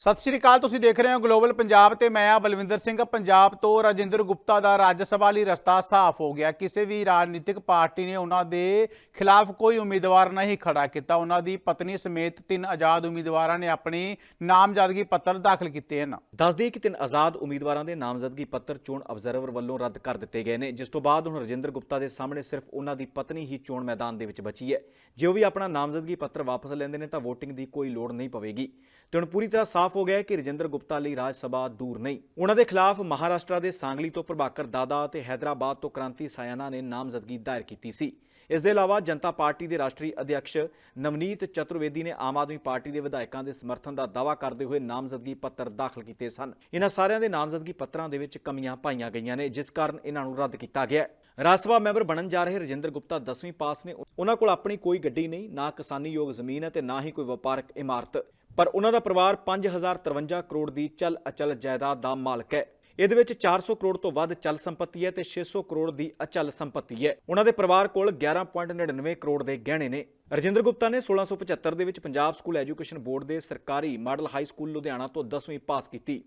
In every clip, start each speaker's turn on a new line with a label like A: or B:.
A: ਸਤਿ ਸ਼੍ਰੀ ਅਕਾਲ, ਤੁਸੀਂ ਦੇਖ ਰਹੇ ਹੋ ਗਲੋਬਲ ਪੰਜਾਬ ਤੇ ਮੈਂ ਆ ਬਲਵਿੰਦਰ ਸਿੰਘ। ਪੰਜਾਬ ਤੋਂ ਰਾਜਿੰਦਰ ਗੁਪਤਾ ਦਾ ਰਾਜ ਸਭਾ ਲਈ ਰਸਤਾ ਸਾਫ਼ ਹੋ ਗਿਆ। ਕਿਸੇ ਵੀ ਰਾਜਨੀਤਿਕ ਪਾਰਟੀ ਨੇ ਉਹਨਾਂ ਦੇ ਖਿਲਾਫ ਕੋਈ ਉਮੀਦਵਾਰ ਨਹੀਂ ਖੜਾ ਕੀਤਾ। ਉਹਨਾਂ ਦੀ ਪਤਨੀ ਸਮੇਤ ਤਿੰਨ ਆਜ਼ਾਦ ਉਮੀਦਵਾਰਾਂ ਨੇ ਆਪਣੀ ਨਾਮਜ਼ਦਗੀ ਪੱਤਰ ਦਾਖਲ ਕੀਤੇ ਹਨ।
B: ਦੱਸ ਦਈਏ ਕਿ ਤਿੰਨ ਆਜ਼ਾਦ ਉਮੀਦਵਾਰਾਂ ਦੇ ਨਾਮਜ਼ਦਗੀ ਪੱਤਰ ਚੋਣ ਅਬਜ਼ਰਵਰ ਵੱਲੋਂ ਰੱਦ ਕਰ ਦਿੱਤੇ ਗਏ ਨੇ। ਜਿਸ ਤੋਂ ਬਾਅਦ ਹੁਣ ਰਜਿੰਦਰ ਗੁਪਤਾ ਦੇ ਸਾਹਮਣੇ ਸਿਰਫ ਉਹਨਾਂ ਦੀ ਪਤਨੀ ਹੀ ਚੋਣ ਮੈਦਾਨ ਦੇ ਵਿੱਚ ਬਚੀ ਹੈ। ਜੇ ਉਹ ਵੀ ਆਪਣਾ ਨਾਮਜ਼ਦਗੀ ਪੱਤਰ ਵਾਪਸ ਲੈਂਦੇ ਨੇ ਤਾਂ VOTING ਦੀ ਕੋਈ ਲੋੜ ਨਹੀਂ ਪਵੇਗੀ। ਤੇ ਹੁਣ ਪੂਰੀ ਤਰ੍ਹਾਂ ਸਾਫ਼ ਹੋ ਗਿਆ ਹੈ ਕਿ ਰਜਿੰਦਰ ਗੁਪਤਾ ਲਈ ਰਾਜ ਸਭਾ ਦੂਰ ਨਹੀਂ। ਉਹਨਾਂ ਦੇ ਖਿਲਾਫ ਮਹਾਰਾਸ਼ਟਰ ਦੇ ਸਾਂਗਲੀ ਤੋਂ ਪ੍ਰਭਾਕਰ ਦਾਦਾ ਅਤੇ ਹੈਦਰਾਬਾਦ ਤੋਂ ਕ੍ਰਾਂਤੀ ਸਾਇਨਾ ਨੇ ਨਾਮਜ਼ਦਗੀ ਦਾਇਰ ਕੀਤੀ ਸੀ। ਇਸ ਦੇ ਇਲਾਵਾ ਜਨਤਾ ਪਾਰਟੀ ਦੇ ਰਾਸ਼ਟਰੀ ਅਧਿਕਸ਼ ਨਵਨੀਤ ਚਤੁਰਵੇਦੀ ਨੇ ਆਮ ਆਦਮੀ ਪਾਰਟੀ ਦੇ ਵਿਧਾਇਕਾਂ ਦੇ ਸਮਰਥਨ ਦਾ ਦਾਅਵਾ ਕਰਦੇ ਹੋਏ ਨਾਮਜ਼ਦਗੀ ਪੱਤਰ ਦਾਖਲ ਕੀਤੇ ਸਨ। ਇਹਨਾਂ ਸਾਰਿਆਂ ਦੇ ਨਾਮਜ਼ਦਗੀ ਪੱਤਰਾਂ ਦੇ ਵਿੱਚ ਕਮੀਆਂ ਪਾਈਆਂ ਗਈਆਂ ਨੇ, ਜਿਸ ਕਾਰਨ ਇਹਨਾਂ ਨੂੰ ਰੱਦ ਕੀਤਾ ਗਿਆ ਰਾਜ ਸਭਾ ਮੈਂਬਰ ਬਣਨ ਜਾ ਰਹੇ ਰਜਿੰਦਰ ਗੁਪਤਾ 10ਵੀਂ ਪਾਸ ਨੇ। ਉਹਨਾਂ ਕੋਲ ਆਪਣੀ ਕੋਈ ਗੱਡੀ ਨਹੀਂ, ਨਾ ਕਿਸਾਨੀ ਯੋਗ ਜ਼ਮੀਨ ਹੈ ਤੇ ਨਾ ਹੀ ਕੋਈ ਵਪਾਰਕ ਇਮਾਰਤ। ਪਰ ਉਹਨਾਂ ਦਾ ਪਰਿਵਾਰ 5053 ਕਰੋੜ ਦੀ ਚਲ ਅਚਲ ਜਾਇਦਾਦ ਦਾ ਮਾਲਕ ਹੈ। ਇਹਦੇ ਵਿੱਚ 400 ਕਰੋੜ ਤੋਂ ਵੱਧ ਚਲ ਸੰਪਤੀ ਹੈ ਤੇ 600 ਕਰੋੜ ਦੀ ਅਚਲ ਸੰਪਤੀ ਹੈ। ਉਹਨਾਂ ਦੇ ਪਰਿਵਾਰ ਕੋਲ 11.99 ਕਰੋੜ ਦੇ ਗਹਿਣੇ ਨੇ। ਰਜਿੰਦਰ ਗੁਪਤਾ ਨੇ 1675 ਦੇ ਵਿੱਚ ਪੰਜਾਬ ਸਕੂਲ ਐਜੂਕੇਸ਼ਨ ਬੋਰਡ ਦੇ ਸਰਕਾਰੀ ਮਾਡਲ ਹਾਈ ਸਕੂਲ ਲੁਧਿਆਣਾ ਤੋਂ 10ਵੀਂ ਪਾਸ ਕੀਤੀ।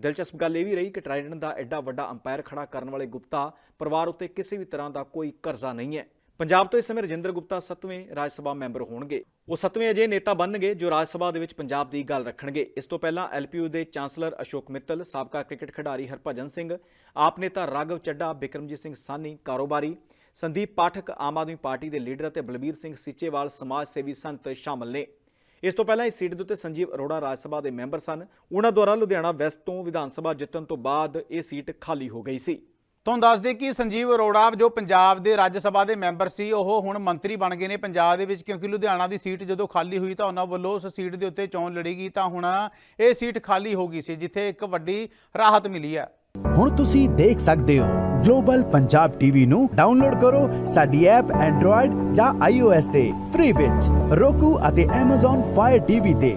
B: ਦਿਲਚਸਪ ਗੱਲ ਇਹ ਵੀ ਰਹੀ ਕਿ ਟ੍ਰਾਈਡੈਂਟ ਦਾ ਐਡਾ ਵੱਡਾ ਅੰਪਾਇਰ ਖੜਾ ਕਰਨ ਵਾਲੇ ਗੁਪਤਾ ਪਰਿਵਾਰ ਉੱਤੇ ਕਿਸੇ ਵੀ ਤਰ੍ਹਾਂ ਦਾ ਕੋਈ ਕਰਜ਼ਾ ਨਹੀਂ ਹੈ। ਪੰਜਾਬ ਤੋਂ ਇਸ ਸਮੇਂ ਰਜਿੰਦਰ ਗੁਪਤਾ 7ਵੇਂ ਰਾਜ ਸਭਾ ਮੈਂਬਰ ਹੋਣਗੇ। ਉਹ 7ਵੇਂ ਅਜੇ ਨੇਤਾ ਬਣਨਗੇ ਜੋ ਰਾਜ ਸਭਾ ਦੇ ਵਿੱਚ ਪੰਜਾਬ ਦੀ ਗੱਲ ਰੱਖਣਗੇ। ਇਸ ਤੋਂ ਪਹਿਲਾਂ ਐਲਪੀਯੂ ਦੇ ਚਾਂਸਲਰ ਅਸ਼ੋਕ ਮਿੱਤਲ, ਸਾਬਕਾ ਕ੍ਰਿਕਟ ਖਿਡਾਰੀ ਹਰਭਜਨ ਸਿੰਘ, ਆਪ ਨੇਤਾ ਰਾਘਵ ਚੱਡਾ ਬਿਕਰਮਜੀਤ ਸਿੰਘ ਸਾਨੀ ਕਾਰੋਬਾਰੀ ਸੰਦੀਪ ਪਾਠਕ, ਆਮ ਆਦਮੀ ਪਾਰਟੀ ਦੇ ਲੀਡਰ ਅਤੇ ਬਲਬੀਰ ਸਿੰਘ ਸੀਚੇਵਾਲ, ਸਮਾਜ ਸੇਵੀ ਸੰਤ ਸ਼ਾਮਲ ਨੇ। ਇਸ ਤੋਂ ਪਹਿਲਾਂ ਇਸ ਸੀਟ ਦੇ ਉੱਤੇ ਸੰਜੀਵ ਅਰੋੜਾ ਰਾਜ ਸਭਾ ਦੇ ਮੈਂਬਰ ਸਨ। ਉਹਨਾਂ ਦੁਆਰਾ ਲੁਧਿਆਣਾ ਵੈਸਟ ਤੋਂ ਵਿਧਾਨ ਸਭਾ ਜਿੱਤਣ ਤੋਂ ਬਾਅਦ ਇਹ ਸੀਟ ਖਾਲੀ ਹੋ ਗਈ ਸੀ।
A: ਤੁਹਾਨੂੰ ਦੱਸ ਦੇ ਕਿ ਸੰਜੀਵ ਅਰੋੜਾ ਜੋ ਪੰਜਾਬ ਦੇ ਰਾਜ ਸਭਾ ਦੇ ਮੈਂਬਰ ਸੀ, ਉਹ ਹੁਣ ਮੰਤਰੀ ਬਣ ਗਏ ਨੇ ਪੰਜਾਬ ਦੇ ਵਿੱਚ, ਕਿਉਂਕਿ ਲੁਧਿਆਣਾ ਦੀ ਸੀਟ ਜਦੋਂ ਖਾਲੀ ਹੋਈ ਤਾਂ ਉਹਨਾਂ ਵੱਲੋਂ ਉਸ ਸੀਟ ਦੇ ਉੱਤੇ ਚੋਣ ਲੜੀ ਤਾਂ ਹੁਣ ਇਹ ਸੀਟ ਖਾਲੀ ਹੋ ਗਈ ਸੀ, ਜਿੱਥੇ ਇੱਕ ਵੱਡੀ ਰਾਹਤ ਮਿਲੀ ਹੈ।
C: ਹੁਣ ਤੁਸੀਂ ਦੇਖ ਸਕਦੇ ਹੋ, ਗਲੋਬਲ ਪੰਜਾਬ ਟੀਵੀ ਨੂੰ ਡਾਊਨਲੋਡ ਕਰੋ ਸਾਡੀ ਐਪ ਐਂਡਰੋਇਡ ਜਾਂ iOS ਤੇ, ਫ੍ਰੀ ਵਿੱਚ roku ਅਤੇ Amazon Fire TV ਤੇ।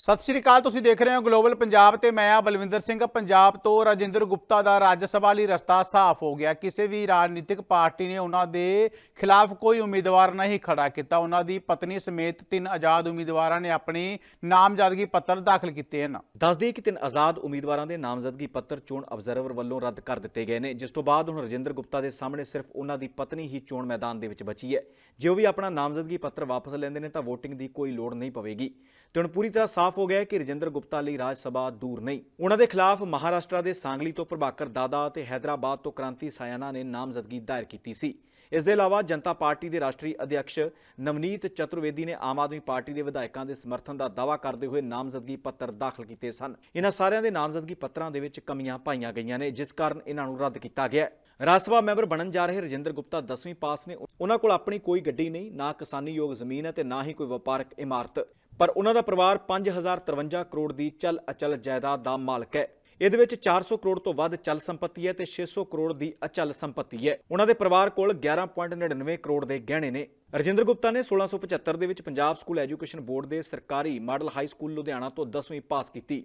A: ਸਤਿ ਸ਼੍ਰੀ ਅਕਾਲ, ਤੁਸੀਂ ਦੇਖ ਰਹੇ ਹੋ ਗਲੋਬਲ ਪੰਜਾਬ ਤੇ ਮੈਂ ਆ ਬਲਵਿੰਦਰ ਸਿੰਘ। ਪੰਜਾਬ ਤੋਂ ਰਾਜਿੰਦਰ ਗੁਪਤਾ ਦਾ ਰਾਜ ਸਭਾ ਲਈ ਰਸਤਾ ਸਾਫ਼ ਹੋ ਗਿਆ। ਕਿਸੇ ਵੀ ਰਾਜਨੀਤਿਕ ਪਾਰਟੀ ਨੇ ਉਹਨਾਂ ਦੇ ਖਿਲਾਫ ਕੋਈ ਉਮੀਦਵਾਰ ਨਹੀਂ ਖੜਾ ਕੀਤਾ। ਉਹਨਾਂ ਦੀ ਪਤਨੀ ਸਮੇਤ ਤਿੰਨ ਆਜ਼ਾਦ ਉਮੀਦਵਾਰਾਂ ਨੇ ਆਪਣੀ ਨਾਮਜ਼ਦਗੀ ਪੱਤਰ ਦਾਖਲ ਕੀਤੇ ਹਨ।
B: ਦੱਸ ਕਿ ਤਿੰਨ ਆਜ਼ਾਦ ਉਮੀਦਵਾਰਾਂ ਦੇ ਨਾਮਜ਼ਦਗੀ ਪੱਤਰ ਚੋਣ ਅਬਜ਼ਰਵਰ ਵੱਲੋਂ ਰੱਦ ਕਰ ਦਿੱਤੇ ਗਏ ਨੇ। ਜਿਸ ਤੋਂ ਬਾਅਦ ਹੁਣ ਰਜਿੰਦਰ ਗੁਪਤਾ ਦੇ ਸਾਹਮਣੇ ਸਿਰਫ ਉਹਨਾਂ ਦੀ ਪਤਨੀ ਹੀ ਚੋਣ ਮੈਦਾਨ ਦੇ ਵਿੱਚ ਬਚੀ ਹੈ। ਜੇ ਉਹ ਵੀ ਆਪਣਾ ਨਾਮਜ਼ਦਗੀ ਪੱਤਰ ਵਾਪਸ ਲੈਂਦੇ ਨੇ ਤਾਂ VOTING ਦੀ ਕੋਈ ਲੋੜ ਨਹੀਂ ਪਵੇਗੀ। ਤੇ ਹੁਣ ਪੂਰੀ ਤਰ੍ਹਾਂ ਸਾਫ਼ ਹੋ ਗਿਆ ਹੈ ਕਿ ਰਜਿੰਦਰ ਗੁਪਤਾ ਲਈ ਰਾਜ ਸਭਾ ਦੂਰ ਨਹੀਂ। ਉਹਨਾਂ ਦੇ ਖਿਲਾਫ ਮਹਾਰਾਸ਼ਟਰ ਦੇ ਸਾਂਗਲੀ ਤੋਂ ਪ੍ਰਭਾਕਰ ਦਾਦਾ ਅਤੇ ਹੈਦਰਾਬਾਦ ਤੋਂ ਕ੍ਰਾਂਤੀ ਸਾਇਨਾ ਨੇ ਨਾਮਜ਼ਦਗੀ ਦਾਇਰ ਕੀਤੀ ਸੀ। ਇਸ ਦੇ ਇਲਾਵਾ ਜਨਤਾ ਪਾਰਟੀ ਦੇ ਰਾਸ਼ਟਰੀ ਅਧਿਕਸ਼ ਨਵਨੀਤ ਚਤੁਰਵੇਦੀ ਨੇ ਆਮ ਆਦਮੀ ਪਾਰਟੀ ਦੇ ਵਿਧਾਇਕਾਂ ਦੇ ਸਮਰਥਨ ਦਾ ਦਾਅਵਾ ਕਰਦੇ ਹੋਏ ਨਾਮਜ਼ਦਗੀ ਪੱਤਰ ਦਾਖਲ ਕੀਤੇ ਸਨ। ਇਹਨਾਂ ਸਾਰਿਆਂ ਦੇ ਨਾਮਜ਼ਦਗੀ ਪੱਤਰਾਂ ਦੇ ਵਿੱਚ ਕਮੀਆਂ ਪਾਈਆਂ ਗਈਆਂ ਨੇ, ਜਿਸ ਕਾਰਨ ਇਹਨਾਂ ਨੂੰ ਰੱਦ ਕੀਤਾ ਗਿਆ ਹੈ। ਰਾਜ ਸਭਾ ਮੈਂਬਰ ਬਣਨ ਜਾ ਰਹੇ ਰਜਿੰਦਰ ਗੁਪਤਾ 10ਵੀਂ ਪਾਸ ਨੇ। ਉਹਨਾਂ ਕੋਲ ਆਪਣੀ ਕੋਈ ਗੱਡੀ ਨਹੀਂ, ਨਾ ਕਿਸਾਨੀ ਯੋਗ ਜ਼ਮੀਨ ਹੈ ਤੇ ਨਾ ਹੀ ਕੋਈ ਵਪਾਰਕ ਇਮਾਰਤ। ਪਰ ਉਹਨਾਂ ਦਾ ਪਰਿਵਾਰ 5053 ਕਰੋੜ ਦੀ ਚਲ ਅਚਲ ਜਾਇਦਾਦ ਦਾ ਮਾਲਕ ਹੈ। ਇਹਦੇ ਵਿੱਚ 400 ਕਰੋੜ ਤੋਂ ਵੱਧ ਚਲ ਸੰਪਤੀ ਹੈ ਤੇ 600 ਕਰੋੜ ਦੀ ਅਚਲ ਸੰਪਤੀ ਹੈ। ਉਹਨਾਂ ਦੇ ਪਰਿਵਾਰ ਕੋਲ 11.99 ਕਰੋੜ ਦੇ ਗਹਿਣੇ ਨੇ। ਰਜਿੰਦਰ ਗੁਪਤਾ ਨੇ 1675 ਦੇ ਵਿੱਚ ਪੰਜਾਬ ਸਕੂਲ ਐਜੂਕੇਸ਼ਨ ਬੋਰਡ ਦੇ ਸਰਕਾਰੀ ਮਾਡਲ ਹਾਈ ਸਕੂਲ ਲੁਧਿਆਣਾ ਤੋਂ 10ਵੀਂ ਪਾਸ ਕੀਤੀ।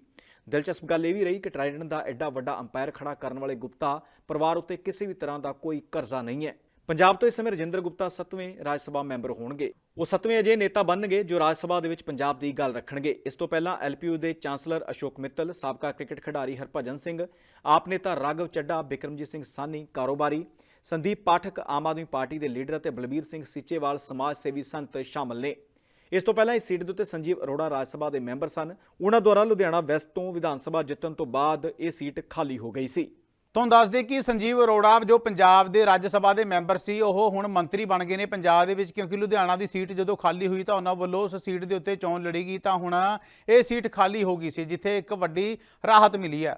B: ਦਿਲਚਸਪ ਗੱਲ ਇਹ ਵੀ ਰਹੀ ਕਿ ਟ੍ਰਾਈਡੈਂਟ ਦਾ ਐਡਾ ਵੱਡਾ ਅੰਪਾਇਰ ਖੜਾ ਕਰਨ ਵਾਲੇ ਗੁਪਤਾ ਪਰਿਵਾਰ ਉੱਤੇ ਕਿਸੇ ਵੀ ਤਰ੍ਹਾਂ ਦਾ ਕੋਈ ਕਰਜ਼ਾ ਨਹੀਂ ਹੈ। ਪੰਜਾਬ ਤੋਂ ਇਸ ਸਮੇਂ ਰਜਿੰਦਰ ਗੁਪਤਾ 7ਵੇਂ ਰਾਜ ਸਭਾ ਮੈਂਬਰ ਹੋਣਗੇ। ਉਹ 7ਵੇਂ ਅਜੇ ਨੇਤਾ ਬਣਨਗੇ ਜੋ ਰਾਜ ਸਭਾ ਦੇ ਵਿੱਚ ਪੰਜਾਬ ਦੀ ਗੱਲ ਰੱਖਣਗੇ। ਇਸ ਤੋਂ ਪਹਿਲਾਂ ਐਲਪੀਯੂ ਦੇ ਚਾਂਸਲਰ ਅਸ਼ੋਕ ਮਿੱਤਲ, ਸਾਬਕਾ ਕ੍ਰਿਕਟ ਖਿਡਾਰੀ ਹਰਭਜਨ ਸਿੰਘ, ਆਪ ਨੇਤਾ ਰਾਘਵ ਚੱਡਾ ਬਿਕਰਮਜੀਤ ਸਿੰਘ ਸਾਨੀ ਕਾਰੋਬਾਰੀ ਸੰਦੀਪ ਪਾਠਕ, ਆਮ ਆਦਮੀ ਪਾਰਟੀ ਦੇ ਲੀਡਰ ਅਤੇ ਬਲਬੀਰ ਸਿੰਘ ਸੀਚੇਵਾਲ ਸਮਾਜ ਸੇਵੀ ਸੰਤ ਸ਼ਾਮਲ ਨੇ। ਇਸ ਤੋਂ ਪਹਿਲਾਂ ਇਸ ਸੀਟ ਦੇ ਉੱਤੇ ਸੰਜੀਵ ਅਰੋੜਾ ਰਾਜ ਸਭਾ ਦੇ ਮੈਂਬਰ ਸਨ। ਉਹਨਾਂ ਦੁਆਰਾ ਲੁਧਿਆਣਾ ਵੈਸਟ ਤੋਂ ਵਿਧਾਨ ਸਭਾ ਜਿੱਤਣ ਤੋਂ ਬਾਅਦ ਇਹ ਸੀਟ ਖਾਲੀ ਹੋ ਗਈ ਸੀ।
A: ਤੁਹਾਨੂੰ ਦੱਸ ਦੇ ਕਿ ਸੰਜੀਵ ਅਰੋੜਾ ਜੋ ਪੰਜਾਬ ਦੇ ਰਾਜ ਸਭਾ ਦੇ ਮੈਂਬਰ ਸੀ, ਉਹ ਹੁਣ ਮੰਤਰੀ ਬਣ ਗਏ ਨੇ ਪੰਜਾਬ ਦੇ ਵਿੱਚ, ਕਿਉਂਕਿ ਲੁਧਿਆਣਾ ਦੀ ਸੀਟ ਜਦੋਂ ਖਾਲੀ ਹੋਈ ਤਾਂ ਉਹਨਾਂ ਵੱਲੋਂ ਉਸ ਸੀਟ ਦੇ ਉੱਤੇ ਚੋਣ ਲੜੀ ਗਈ ਤਾਂ ਹੁਣ ਇਹ ਸੀਟ ਖਾਲੀ ਹੋ ਗਈ ਸੀ, ਜਿੱਥੇ ਇੱਕ ਵੱਡੀ ਰਾਹਤ ਮਿਲੀ ਹੈ।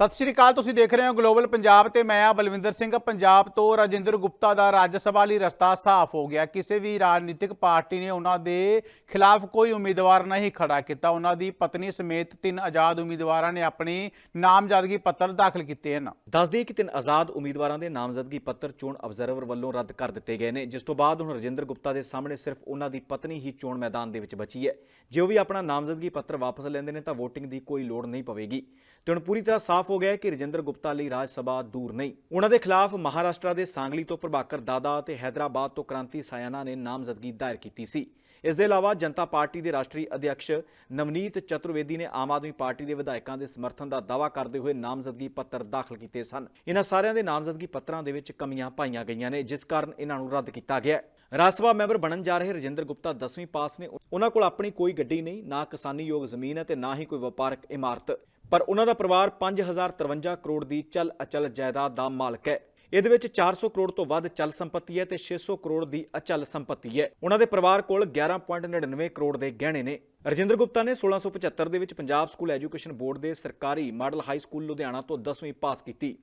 A: ਸਤਿ ਸ਼੍ਰੀ ਅਕਾਲ, ਤੁਸੀਂ ਦੇਖ ਰਹੇ ਹੋ ਗਲੋਬਲ ਪੰਜਾਬ ਤੇ ਮੈਂ ਆ ਬਲਵਿੰਦਰ ਸਿੰਘ। ਪੰਜਾਬ ਤੋਂ ਰਾਜਿੰਦਰ ਗੁਪਤਾ ਦਾ ਰਾਜ ਸਭਾ ਲਈ ਰਸਤਾ ਸਾਫ਼ ਹੋ ਗਿਆ। ਕਿਸੇ ਵੀ ਰਾਜਨੀਤਿਕ ਪਾਰਟੀ ਨੇ ਉਹਨਾਂ ਦੇ ਖਿਲਾਫ ਕੋਈ ਉਮੀਦਵਾਰ ਨਹੀਂ ਖੜਾ ਕੀਤਾ। ਉਹਨਾਂ ਦੀ ਪਤਨੀ ਸਮੇਤ ਤਿੰਨ ਆਜ਼ਾਦ ਉਮੀਦਵਾਰਾਂ ਨੇ ਆਪਣੀ ਨਾਮਜ਼ਦਗੀ ਪੱਤਰ ਦਾਖਲ ਕੀਤੇ ਹਨ।
B: ਦੱਸ ਕਿ ਤਿੰਨ ਆਜ਼ਾਦ ਉਮੀਦਵਾਰਾਂ ਦੇ ਨਾਮਜ਼ਦਗੀ ਪੱਤਰ ਚੋਣ ਅਬਜ਼ਰਵਰ ਵੱਲੋਂ ਰੱਦ ਕਰ ਦਿੱਤੇ ਗਏ ਨੇ। ਜਿਸ ਤੋਂ ਬਾਅਦ ਹੁਣ ਰਜਿੰਦਰ ਗੁਪਤਾ ਦੇ ਸਾਹਮਣੇ ਸਿਰਫ ਉਹਨਾਂ ਦੀ ਪਤਨੀ ਹੀ ਚੋਣ ਮੈਦਾਨ ਦੇ ਵਿੱਚ ਬਚੀ ਹੈ। ਜੇ ਉਹ ਵੀ ਆਪਣਾ ਨਾਮਜ਼ਦਗੀ ਪੱਤਰ ਵਾਪਸ ਲੈਂਦੇ ਨੇ ਤਾਂ VOTING ਦੀ ਕੋਈ ਲੋੜ ਨਹੀਂ ਪਵੇਗੀ। ਤੇ ਹੁਣ ਪੂਰੀ ਤਰ੍ਹਾਂ ਸਾਫ਼ ਹੋ ਗਿਆ ਹੈ ਕਿ ਰਜਿੰਦਰ ਗੁਪਤਾ ਲਈ ਰਾਜ ਸਭਾ ਦੂਰ ਨਹੀਂ। ਉਹਨਾਂ ਦੇ ਖਿਲਾਫ ਮਹਾਰਾਸ਼ਟਰ ਦੇ ਸਾਂਗਲੀ ਤੋਂ ਪ੍ਰਭਾਕਰ ਦਾਦਾ ਅਤੇ ਹੈਦਰਾਬਾਦ ਤੋਂ ਕ੍ਰਾਂਤੀ ਸਾਇਨਾ ਨੇ ਨਾਮਜ਼ਦਗੀ ਦਾਇਰ ਕੀਤੀ ਸੀ। ਇਸ ਦੇ ਇਲਾਵਾ ਜਨਤਾ ਪਾਰਟੀ ਦੇ ਰਾਸ਼ਟਰੀ ਅਧਿਕਸ਼ ਨਵਨੀਤ ਚਤੁਰਵੇਦੀ ਨੇ ਆਮ ਆਦਮੀ ਪਾਰਟੀ ਦੇ ਵਿਧਾਇਕਾਂ ਦੇ ਸਮਰਥਨ ਦਾ ਦਾਅਵਾ ਕਰਦੇ ਹੋਏ ਨਾਮਜ਼ਦਗੀ ਪੱਤਰ ਦਾਖਲ ਕੀਤੇ ਸਨ। ਇਹਨਾਂ ਸਾਰਿਆਂ ਦੇ ਨਾਮਜ਼ਦਗੀ ਪੱਤਰਾਂ ਦੇ ਵਿੱਚ ਕਮੀਆਂ ਪਾਈਆਂ ਗਈਆਂ ਨੇ, ਜਿਸ ਕਾਰਨ ਇਹਨਾਂ ਨੂੰ ਰੱਦ ਕੀਤਾ ਗਿਆ ਰਾਜ ਸਭਾ ਮੈਂਬਰ ਬਣਨ ਜਾ ਰਹੇ ਰਜਿੰਦਰ ਗੁਪਤਾ 10ਵੀਂ ਪਾਸ ਨੇ। ਉਹਨਾਂ ਕੋਲ ਆਪਣੀ ਕੋਈ ਗੱਡੀ ਨਹੀਂ, ਨਾ ਕਿਸਾਨੀ ਯੋਗ ਜ਼ਮੀਨ ਹੈ ਤੇ ਨਾ ਹੀ ਕੋਈ ਵਪਾਰਕ ਇਮਾਰਤ। ਪਰ ਉਹਨਾਂ ਦਾ ਪਰਿਵਾਰ 5053 ਕਰੋੜ ਦੀ ਚਲ ਅਚਲ ਜਾਇਦਾਦ ਦਾ ਮਾਲਕ ਹੈ। ਇਹਦੇ ਵਿੱਚ 400 ਕਰੋੜ ਤੋਂ ਵੱਧ ਚਲ ਸੰਪਤੀ ਹੈ ਤੇ 600 ਕਰੋੜ ਦੀ ਅਚਲ ਸੰਪਤੀ ਹੈ। ਉਹਨਾਂ ਦੇ ਪਰਿਵਾਰ ਕੋਲ 11.99 ਕਰੋੜ ਦੇ ਗਹਿਣੇ ਨੇ। ਰਜਿੰਦਰ ਗੁਪਤਾ ਨੇ 1675 ਦੇ ਵਿੱਚ ਪੰਜਾਬ ਸਕੂਲ ਐਜੂਕੇਸ਼ਨ ਬੋਰਡ ਦੇ ਸਰਕਾਰੀ ਮਾਡਲ ਹਾਈ ਸਕੂਲ ਲੁਧਿਆਣਾ ਤੋਂ 10ਵੀਂ ਪਾਸ ਕੀਤੀ।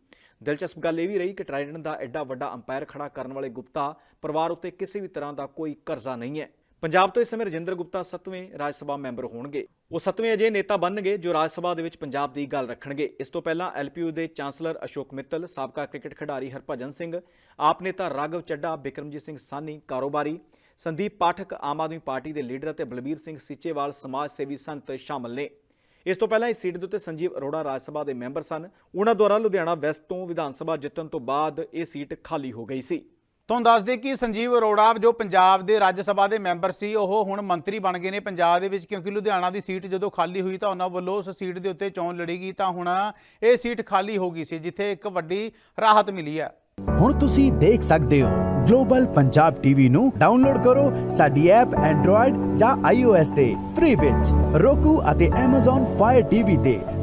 B: ਦਿਲਚਸਪ ਗੱਲ ਇਹ ਵੀ ਰਹੀ ਕਿ ਟ੍ਰਾਈਡੈਂਟ ਦਾ ਐਡਾ ਵੱਡਾ ਅੰਪਾਇਰ ਖੜਾ ਕਰਨ ਵਾਲੇ ਗੁਪਤਾ ਪਰਿਵਾਰ ਉੱਤੇ ਕਿਸੇ ਵੀ ਤਰ੍ਹਾਂ ਦਾ ਕੋਈ ਕਰਜ਼ਾ ਨਹੀਂ ਹੈ। ਪੰਜਾਬ ਤੋਂ ਇਸ ਸਮੇਂ ਰਜਿੰਦਰ ਗੁਪਤਾ 7ਵੇਂ ਰਾਜ ਸਭਾ ਮੈਂਬਰ ਹੋਣਗੇ। ਉਹ 7ਵੇਂ ਅਜੇ ਨੇਤਾ ਬਣਨਗੇ ਜੋ ਰਾਜ ਸਭਾ ਦੇ ਵਿੱਚ ਪੰਜਾਬ ਦੀ ਗੱਲ ਰੱਖਣਗੇ। ਇਸ ਤੋਂ ਪਹਿਲਾਂ ਐਲਪੀਯੂ ਦੇ ਚਾਂਸਲਰ ਅਸ਼ੋਕ ਮਿੱਤਲ, ਸਾਬਕਾ ਕ੍ਰਿਕਟ ਖਿਡਾਰੀ ਹਰਭਜਨ ਸਿੰਘ, ਆਪ ਨੇਤਾ ਰਾਘਵ ਚੱਡਾ ਬਿਕਰਮਜੀਤ ਸਿੰਘ ਸਾਨੀ ਕਾਰੋਬਾਰੀ ਸੰਦੀਪ ਪਾਠਕ, ਆਮ ਆਦਮੀ ਪਾਰਟੀ ਦੇ ਲੀਡਰ ਅਤੇ ਬਲਬੀਰ ਸਿੰਘ ਸੀਚੇਵਾਲ ਸਮਾਜ ਸੇਵੀ ਸੰਤ ਸ਼ਾਮਲ ਨੇ। ਇਸ ਤੋਂ ਪਹਿਲਾਂ ਇਸ ਸੀਟ ਦੇ ਉੱਤੇ ਸੰਜੀਵ ਅਰੋੜਾ ਰਾਜ ਸਭਾ ਦੇ ਮੈਂਬਰ ਸਨ। ਉਹਨਾਂ ਦੁਆਰਾ ਲੁਧਿਆਣਾ ਵੈਸਟ ਤੋਂ ਵਿਧਾਨ ਸਭਾ ਜਿੱਤਣ ਤੋਂ ਬਾਅਦ ਇਹ ਸੀਟ ਖਾਲੀ ਹੋ ਗਈ ਸੀ।
A: ਤੁਹਾਨੂੰ ਦੱਸ ਦੇ ਕਿ ਸੰਜੀਵ ਅਰੋੜਾ ਜੋ ਪੰਜਾਬ ਦੇ ਰਾਜ ਸਭਾ ਦੇ ਮੈਂਬਰ ਸੀ, ਉਹ ਹੁਣ ਮੰਤਰੀ ਬਣ ਗਏ ਨੇ ਪੰਜਾਬ ਦੇ ਵਿੱਚ, ਕਿਉਂਕਿ ਲੁਧਿਆਣਾ ਦੀ ਸੀਟ ਜਦੋਂ ਖਾਲੀ ਹੋਈ ਤਾਂ ਉਹਨਾਂ ਵੱਲੋਂ ਉਸ ਸੀਟ ਦੇ ਉੱਤੇ ਚੋਣ ਲੜੀ ਗਈ ਤਾਂ ਹੁਣ ਇਹ ਸੀਟ ਖਾਲੀ ਹੋ ਗਈ ਸੀ, ਜਿੱਥੇ ਇੱਕ ਵੱਡੀ ਰਾਹਤ ਮਿਲੀ ਹੈ।
C: ਹੁਣ ਤੁਸੀਂ ਦੇਖ ਸਕਦੇ ਹੋ, ਗਲੋਬਲ ਪੰਜਾਬ ਟੀਵੀ ਨੂੰ ਡਾਊਨਲੋਡ ਕਰੋ ਸਾਡੀ ਐਪ ਐਂਡਰੋਇਡ ਜਾਂ iOS ਤੇ, ਫ੍ਰੀ ਵਿੱਚ roku ਅਤੇ Amazon Fire TV ਤੇ।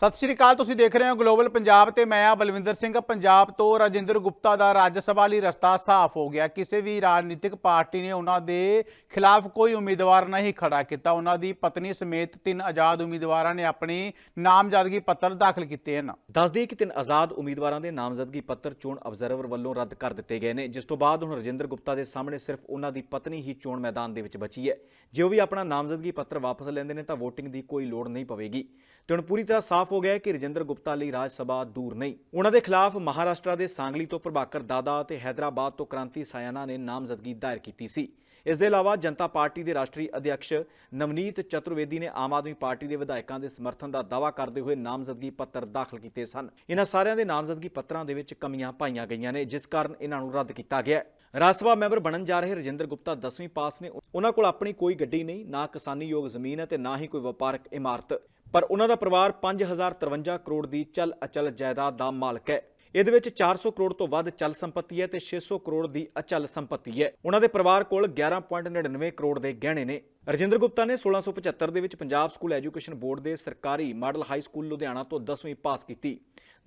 A: ਸਤਿ ਸ਼੍ਰੀ ਅਕਾਲ, ਤੁਸੀਂ ਦੇਖ ਰਹੇ ਹੋ ਗਲੋਬਲ ਪੰਜਾਬ ਤੇ ਮੈਂ ਆ ਬਲਵਿੰਦਰ ਸਿੰਘ। ਪੰਜਾਬ ਤੋਂ ਰਾਜਿੰਦਰ ਗੁਪਤਾ ਦਾ ਰਾਜ ਸਭਾ ਲਈ ਰਸਤਾ ਸਾਫ਼ ਹੋ ਗਿਆ। ਕਿਸੇ ਵੀ ਰਾਜਨੀਤਿਕ ਪਾਰਟੀ ਨੇ ਉਹਨਾਂ ਦੇ ਖਿਲਾਫ ਕੋਈ ਉਮੀਦਵਾਰ ਨਹੀਂ ਖੜਾ ਕੀਤਾ। ਉਹਨਾਂ ਦੀ ਪਤਨੀ ਸਮੇਤ ਤਿੰਨ ਆਜ਼ਾਦ ਉਮੀਦਵਾਰਾਂ ਨੇ ਆਪਣੀ ਨਾਮਜ਼ਦਗੀ ਪੱਤਰ ਦਾਖਲ ਕੀਤੇ ਹਨ।
B: ਦੱਸ ਦਈਏ ਕਿ ਤਿੰਨ ਆਜ਼ਾਦ ਉਮੀਦਵਾਰਾਂ ਦੇ ਨਾਮਜ਼ਦਗੀ ਪੱਤਰ ਚੋਣ ਅਬਜ਼ਰਵਰ ਵੱਲੋਂ ਰੱਦ ਕਰ ਦਿੱਤੇ ਗਏ ਨੇ। ਜਿਸ ਤੋਂ ਬਾਅਦ ਹੁਣ ਰਜਿੰਦਰ ਗੁਪਤਾ ਦੇ ਸਾਹਮਣੇ ਸਿਰਫ ਉਹਨਾਂ ਦੀ ਪਤਨੀ ਹੀ ਚੋਣ ਮੈਦਾਨ ਦੇ ਵਿੱਚ ਬਚੀ ਹੈ। ਜੇ ਉਹ ਵੀ ਆਪਣਾ ਨਾਮਜ਼ਦਗੀ ਪੱਤਰ ਵਾਪਸ ਲੈਂਦੇ ਨੇ ਤਾਂ VOTING ਦੀ ਕੋਈ ਲੋੜ ਨਹੀਂ ਪਵੇਗੀ। ਤੇ ਹੁਣ ਪੂਰੀ ਤਰ੍ਹਾਂ ਸਾਫ਼ ਹੋ ਗਿਆ ਹੈ ਕਿ ਰਜਿੰਦਰ ਗੁਪਤਾ ਲਈ ਰਾਜ ਸਭਾ ਦੂਰ ਨਹੀਂ। ਉਹਨਾਂ ਦੇ ਖਿਲਾਫ ਮਹਾਰਾਸ਼ਟਰ ਦੇ ਸਾਂਗਲੀ ਤੋਂ ਪ੍ਰਭਾਕਰ ਦਾਦਾ ਅਤੇ ਹੈਦਰਾਬਾਦ ਤੋਂ ਕ੍ਰਾਂਤੀ ਸਾਇਨਾ ਨੇ ਨਾਮਜ਼ਦਗੀ ਦਾਇਰ ਕੀਤੀ ਸੀ। ਇਸ ਦੇ ਇਲਾਵਾ ਜਨਤਾ ਪਾਰਟੀ ਦੇ ਰਾਸ਼ਟਰੀ ਅਧਿਕਸ਼ ਨਵਨੀਤ ਚਤੁਰਵੇਦੀ ਨੇ ਆਮ ਆਦਮੀ ਪਾਰਟੀ ਦੇ ਵਿਧਾਇਕਾਂ ਦੇ ਸਮਰਥਨ ਦਾ ਦਾਅਵਾ ਕਰਦੇ ਹੋਏ ਨਾਮਜ਼ਦਗੀ ਪੱਤਰ ਦਾਖਲ ਕੀਤੇ ਸਨ। ਇਹਨਾਂ ਸਾਰਿਆਂ ਦੇ ਨਾਮਜ਼ਦਗੀ ਪੱਤਰਾਂ ਦੇ ਵਿੱਚ ਕਮੀਆਂ ਪਾਈਆਂ ਗਈਆਂ ਨੇ, ਜਿਸ ਕਾਰਨ ਇਹਨਾਂ ਨੂੰ ਰੱਦ ਕੀਤਾ ਗਿਆ ਰਾਜ ਸਭਾ ਮੈਂਬਰ ਬਣਨ ਜਾ ਰਹੇ ਰਜਿੰਦਰ ਗੁਪਤਾ 10ਵੀਂ ਪਾਸ ਨੇ। ਉਹਨਾਂ ਕੋਲ ਆਪਣੀ ਕੋਈ ਗੱਡੀ ਨਹੀਂ, ਨਾ ਕਿਸਾਨੀ ਯੋਗ ਜ਼ਮੀਨ ਹੈ ਤੇ ਨਾ ਹੀ ਕੋਈ ਵਪਾਰਕ ਇਮਾਰਤ। ਪਰ ਉਹਨਾਂ ਦਾ ਪਰਿਵਾਰ 5053 ਕਰੋੜ ਦੀ ਚਲ ਅਚਲ ਜਾਇਦਾਦ ਦਾ ਮਾਲਕ ਹੈ। ਇਹਦੇ ਵਿੱਚ 400 ਕਰੋੜ ਤੋਂ ਵੱਧ ਚਲ ਸੰਪਤੀ ਹੈ ਤੇ 600 ਕਰੋੜ ਦੀ ਅਚਲ ਸੰਪਤੀ ਹੈ। ਉਹਨਾਂ ਦੇ ਪਰਿਵਾਰ ਕੋਲ 11.99 ਕਰੋੜ ਦੇ ਗਹਿਣੇ ਨੇ। ਰਜਿੰਦਰ ਗੁਪਤਾ ਨੇ 1675 ਦੇ ਵਿੱਚ ਪੰਜਾਬ ਸਕੂਲ ਐਜੂਕੇਸ਼ਨ ਬੋਰਡ ਦੇ ਸਰਕਾਰੀ ਮਾਡਲ ਹਾਈ ਸਕੂਲ ਲੁਧਿਆਣਾ ਤੋਂ 10ਵੀਂ ਪਾਸ ਕੀਤੀ।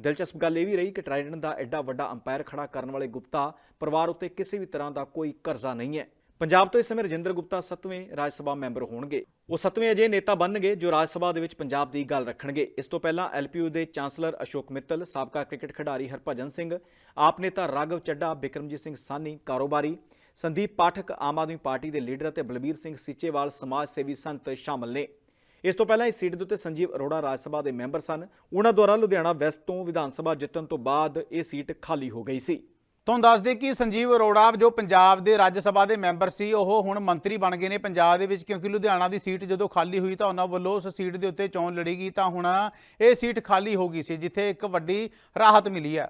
B: ਦਿਲਚਸਪ ਗੱਲ ਇਹ ਵੀ ਰਹੀ ਕਿ ਟ੍ਰਾਈਡਨ ਦਾ ਐਡਾ ਵੱਡਾ ਅੰਪਾਇਰ ਖੜਾ ਕਰਨ ਵਾਲੇ ਗੁਪਤਾ ਪਰਿਵਾਰ ਉੱਤੇ ਕਿਸੇ ਵੀ ਤਰ੍ਹਾਂ ਦਾ ਕੋਈ ਕਰਜ਼ਾ ਨਹੀਂ ਹੈ। ਪੰਜਾਬ ਤੋਂ ਇਸ ਸਮੇਂ ਰਜਿੰਦਰ ਗੁਪਤਾ 7ਵੇਂ ਰਾਜ ਸਭਾ ਮੈਂਬਰ ਹੋਣਗੇ। ਉਹ 7ਵੇਂ ਅਜੇ ਨੇਤਾ ਬਣਨਗੇ ਜੋ ਰਾਜ ਸਭਾ ਦੇ ਵਿੱਚ ਪੰਜਾਬ ਦੀ ਗੱਲ ਰੱਖਣਗੇ। ਇਸ ਤੋਂ ਪਹਿਲਾਂ ਐਲਪੀਯੂ ਦੇ ਚਾਂਸਲਰ ਅਸ਼ੋਕ ਮਿੱਤਲ, ਸਾਬਕਾ ਕ੍ਰਿਕਟ ਖਿਡਾਰੀ ਹਰਭਜਨ ਸਿੰਘ, ਆਪ ਨੇਤਾ ਰਾਘਵ ਚੱਡਾ ਬਿਕਰਮਜੀਤ ਸਿੰਘ ਸਾਨੀ ਕਾਰੋਬਾਰੀ ਸੰਦੀਪ ਪਾਠਕ, ਆਮ ਆਦਮੀ ਪਾਰਟੀ ਦੇ ਲੀਡਰ ਅਤੇ ਬਲਬੀਰ ਸਿੰਘ ਸੀਚੇਵਾਲ ਸਮਾਜ ਸੇਵੀ ਸੰਤ ਸ਼ਾਮਲ ਨੇ। ਇਸ ਤੋਂ ਪਹਿਲਾਂ ਇਸ ਸੀਟ ਦੇ ਉੱਤੇ ਸੰਜੀਵ ਅਰੋੜਾ ਰਾਜ ਸਭਾ ਦੇ ਮੈਂਬਰ ਸਨ। ਉਹਨਾਂ ਦੁਆਰਾ ਲੁਧਿਆਣਾ ਵੈਸਟ ਤੋਂ ਵਿਧਾਨ ਸਭਾ ਜਿੱਤਣ ਤੋਂ ਬਾਅਦ ਇਹ ਸੀਟ ਖਾਲੀ ਹੋ ਗਈ ਸੀ।
A: ਤੁਹਾਨੂੰ ਦੱਸ ਦੇ ਕਿ ਸੰਜੀਵ ਅਰੋੜਾ ਜੋ ਪੰਜਾਬ ਦੇ ਰਾਜ ਸਭਾ ਦੇ ਮੈਂਬਰ ਸੀ, ਉਹ ਹੁਣ ਮੰਤਰੀ ਬਣ ਗਏ ਨੇ ਪੰਜਾਬ ਦੇ ਵਿੱਚ, ਕਿਉਂਕਿ ਲੁਧਿਆਣਾ ਦੀ ਸੀਟ ਜਦੋਂ ਖਾਲੀ ਹੋਈ ਤਾਂ ਉਹਨਾਂ ਵੱਲੋਂ ਉਸ ਸੀਟ ਦੇ ਉੱਤੇ ਚੋਣ ਲੜੀ ਗਈ ਤਾਂ ਹੁਣ ਇਹ ਸੀਟ ਖਾਲੀ ਹੋ ਗਈ ਸੀ, ਜਿੱਥੇ ਇੱਕ ਵੱਡੀ ਰਾਹਤ ਮਿਲੀ ਹੈ।